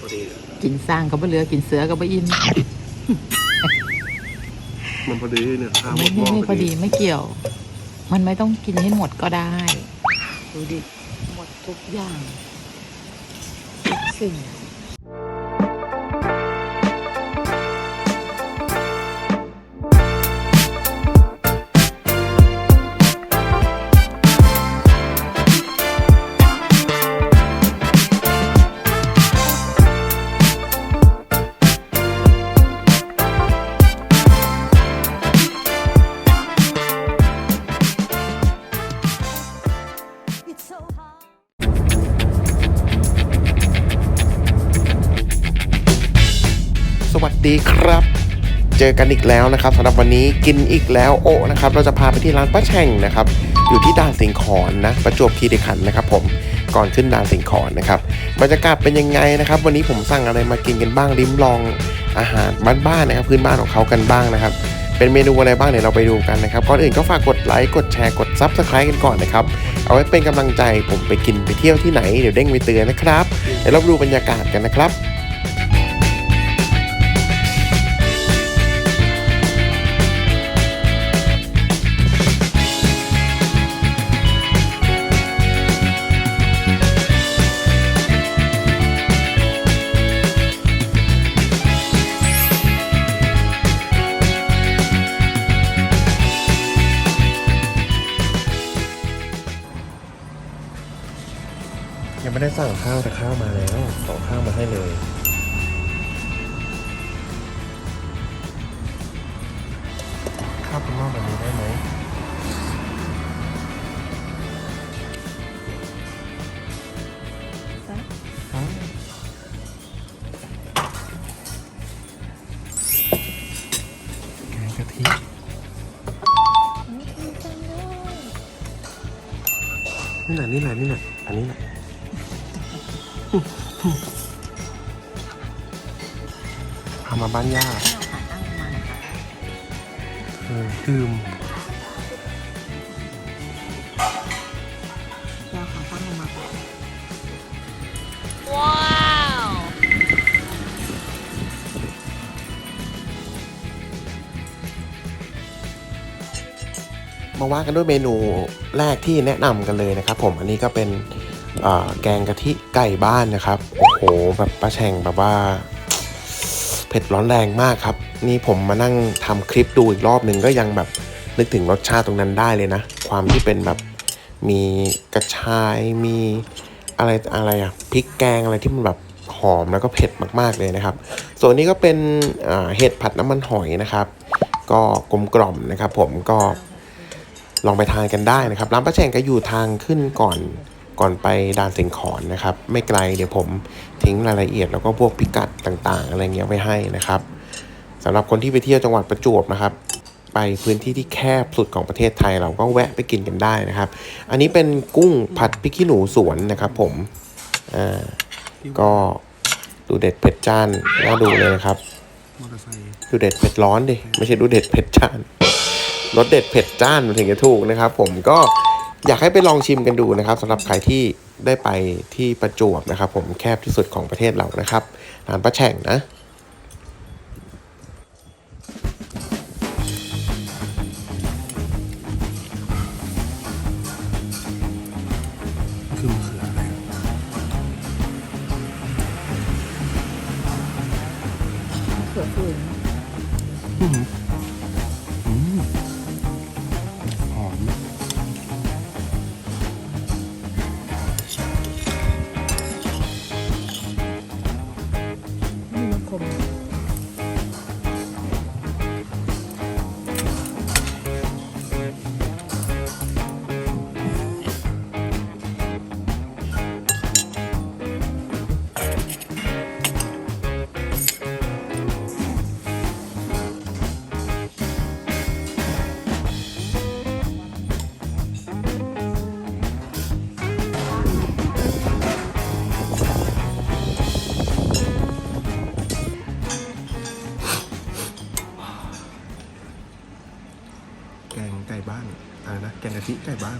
พอดีกินสร้างก็บ่เหลือกินเสือก็บ่อิ่มมันพอดีเนี่ยข้าวไม่หม้ไม่ไม่พอดีพอดีไม่เกี่ยว มันไม่ต้องกินให้หมดก็ได้ดูดิหมดทุกอย่างทุกสิ่ง เจอกันอีกแล้วนะครับสำหรับวันนี้กินอีกแล้วโอะนะครับเราจะพาไปที่ร้านป้าแช่งนะครับอยู่ที่ด่านสิงขอนนะประจวบคีรีขันธ์นะครับผมก่อนขึ้นด่านสิงขอนนะครับบรรยากาศเป็นยังไงนะครับ วันนี้ผมสั่งอะไรมากินกันบ้างริมลองอาหารบ้านๆนะครับพื้นบ้านของเขากันบ้างนะครับเป็นเมนูอะไรบ้างเดี๋ยวเราไปดูกันนะครับก่อนอื่นก็ฝากกดไลค์กดแชร์กดซับสไครต์กันก่อนนะครับเอาไว้เป็นกำลังใจผมไปกินไปเที่ยวที่ไหนเดี๋ยวเด้งไปเตือนนะครับเดี๋ยวเราดูบรรยากาศกันนะครับ ยังไม่ได้สั่งข้าวแต่ข้าวมาแล้วส่งข้าวมาให้เลยข้าวเป็นหม้อแบบนี้ได้ไหมแกงกะทินี่แหละนี่แหละนี่แหละอันนี้แหละ พามาบ้านย่าเออดื่มเราขอตั้งลงมาก่อนมาว่ากันด้วยเมนูแรกที่แนะนำกันเลยนะครับผมอันนี้ก็เป็นเอ่อ แกงกะทิไก่บ้านนะครับ โอ้โหแบบปลาแช่งแบบว่า เผ็ดร้อนแรงมากครับ นี่ผมมานั่งทำคลิปดูอีกรอบหนึ่งก็ยังแบบนึกถึงรสชาติตรงนั้นได้เลยนะ ความที่เป็นแบบมีกระชายมีอะไรอะไรอะพริกแกงอะไรที่มันแบบหอมแล้วก็เผ็ดมากๆเลยนะครับ ส่วนนี้ก็เป็นเห็ดผัดน้ำมันหอยนะครับ ก็กลมกล่อมนะครับ ผมก็ลองไปทานกันได้นะครับ ร้านป้าแฉ่งก็อยู่ทางขึ้นก่อน ก่อนไปด่านสิงขอนนะครับ ไม่ไกลเดี๋ยวผมทิ้งรายละเอียดแล้วก็พวกพิกัดต่างๆ อะไรเงี้ยไว้ให้นะครับสำหรับคนที่ไปเที่ยวจังหวัดประจวบนะครับ ไปพื้นที่ที่แคบสุดของประเทศไทยเราก็แวะไปกินกันได้นะครับ อันนี้เป็นกุ้งผัดพริกขี้หนูสวนนะครับผมอ่าก็ดูเด็ดเผ็ดจ้านน่าดูเลยนะครับดูเด็ดเผ็ดร้อนดิไม่ใช่ดูเด็ดเผ็ดจ้านรสเด็ดเผ็ดจ้านถึงจะถูกนะครับ ผมก็ อยากให้ไปลองชิมกันดูนะครับสำหรับใครที่ได้ไปที่ประจวบนะครับ ผมแคบที่สุดของประเทศเรานะครับร้านประแฉ่งนะ นะแกงกะทิไก่บ้าน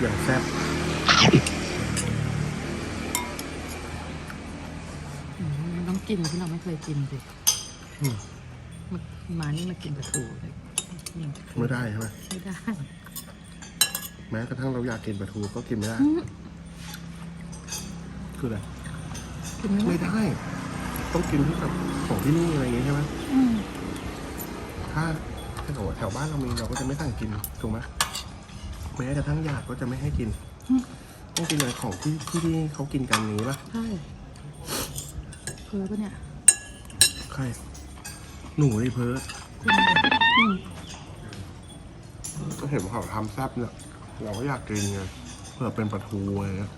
อย่างแซ่บกินที่เราไม่เคยกินสิอืมมามานี่มากินปลาทูเลยนี่ไม่ได้ใช่ไหมไม่ได้แม้กระทั่งเราอยากกินปลาทูก็กินไม่ได้อืมคืออะไรกินไม่ไม่ได้ได้ ต้องกินที่กับของที่นี่อะไรอย่างงี้ใช่ไหมอืมถ้า ถ้าเกิดว่าแถวบ้านเรามีเราก็จะไม่สั่งกินถูกไหมแม้กระทั่งญาติก็จะไม่ให้กินต้องกินอะไรของที่ที่ที่เขากินกันอย่างนี้ปะใช่เพอปะเนี่ยใครหนูไอ้เพิร์ดกินหมดอืมก็เห็นว่าเขาทำแซ่บเนี่ยเราก็อยากกินไงเพื่อเป็นปลาทูอะไรเงี้ย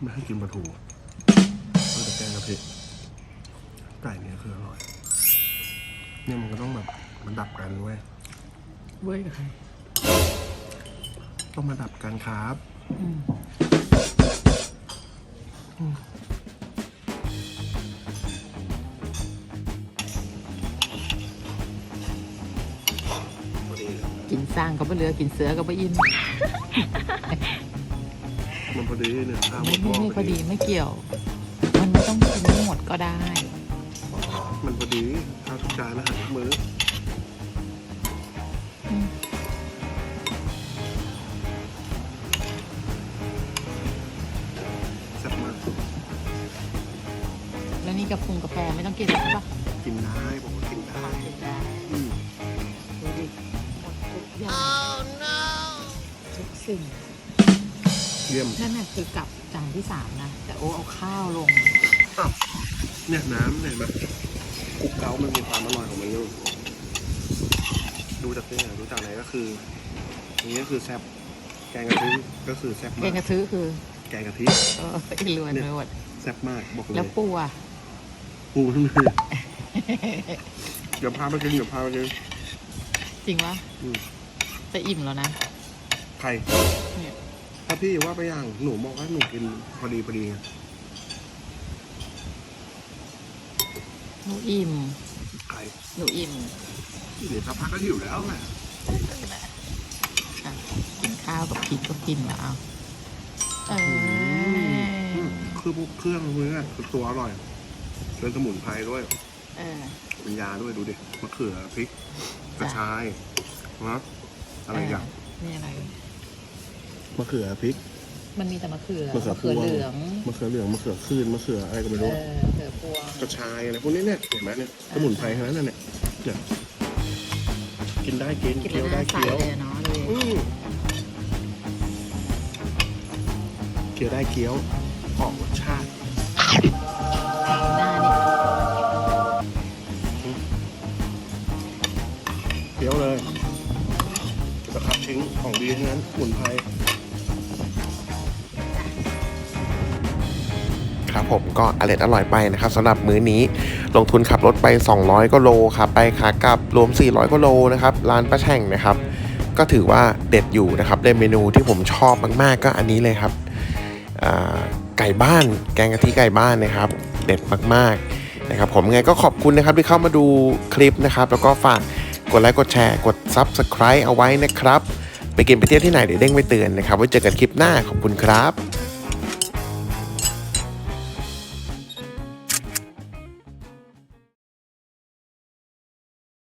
ไม่ให้กินปลาทูมันจะแกงกะทิไก่เนี่ยคืออร่อย เนี่ยมันก็ต้องแบบมันดับกันเว้ยเว้ยกับใครต้องมาดับกันครับอืมกินสร้างก็ไม่เหลือกินเสือก็ไม่อิ่มมันพอดีเนี่ยข้าวไม่หม้ไม่อไม่พพออดีดีไม่เกี่ยว มันไม่ต้องกินให้หมดก็ได้ มันพอดีข้าวทุกจานอาหารทุกมื้ออืมแซ่บมากแล้วนี่กาแฟกาแฟไม่ต้องกินใช่ปะกินได้บอกว่ากินได้กินได้อืมดูดิหมดทุกอย่างทุกสิ่งเยี่ยมนั่นน่ะคือกลับจานที่สามนะ แต่โอ้เอาข้าวลง อ้าวเนี่ยน้ำเนี่ยมา กุ๊กเกามันมีความอร่อยของมันอยู่ดูจากเนี่ยดูจากไหนก็คืออันนี้ก็คือแซ่บแกงกะทิก็คือแซ่บแกมางกกระทือคือแกงกะทิเอออีลวนไปหมดแซ่บมากบอกเลแล้วยปูอะ ปูทั้งนั้นเลยเดี๋ยวพาไปกินเดี๋ยวพาไปกินจริงวะอืมจะอิ่มแล้วนะใครเนี่ย ถ้าพี่ว่าไปอย่างหนูบอกว่าหนูกินพอดีพอดีไง หนูอิ่ม ใครหนูอิ่มเดี๋ยวสักพักก็หิวแล้วแหละอะกินข้าวกับพริกก็กินแล้วเอาเอออืมคือพวกเครื่องพวกนี้อะคือตัวอร่อยเป็นสมุนไพรด้วยเออ เป็นยาด้วยดูดิมะเขือพริกกระชายนะอะไรอย่างเนี่อะไรมะเขือพริก มันมีแต่มะเขือมะเขือพวง เหลือง มะเขือเหลืองมะเขือคืนมะเขืออะไรก็ไม่เอรู้อมะเขือพวงกระชายอะไรพวกนี้เนี่ยเห็นไหมเนี่ยสมุนไพรทั้งนั้นน่ะเนี่ยเนี่ยกินได้กินกินเคี้ยวแล้วได้น่าใส่เคี้ยวเลยอะเนาะเลยอืมเคี้ยวได้เคี้ยวออกรสชาติหน้านี่เคี้ยวเลยจะขับทิ้งของดีทั้งนั้นสมุนไพร ครับผมก็อร่อยอร่อยไปนะครับสำหรับมื้อนี้ลงทุนขับรถไป 200ก็โลครับไปขากลับรวม 400ก็โลนะครับร้านป้าแช่งนะครับ ก็ถือว่าเด็ดอยู่นะครับในเมนูที่ผมชอบมาก ๆ ก็อันนี้เลยครับไก่บ้านแกงกะทิไก่บ้านนะครับ เด็ดมากๆนะครับผมไงก็ขอบคุณนะครับที่เข้ามาดูคลิปนะครับแล้วก็ฝากกดไลค์กดแชร์กด Subscribe เอาไว้นะครับ ไปกินไปเที่ยวที่ไหนเดี๋ยวเด้งไปเตือนนะครับไว้เจอกันคลิปหน้าขอบคุณครับ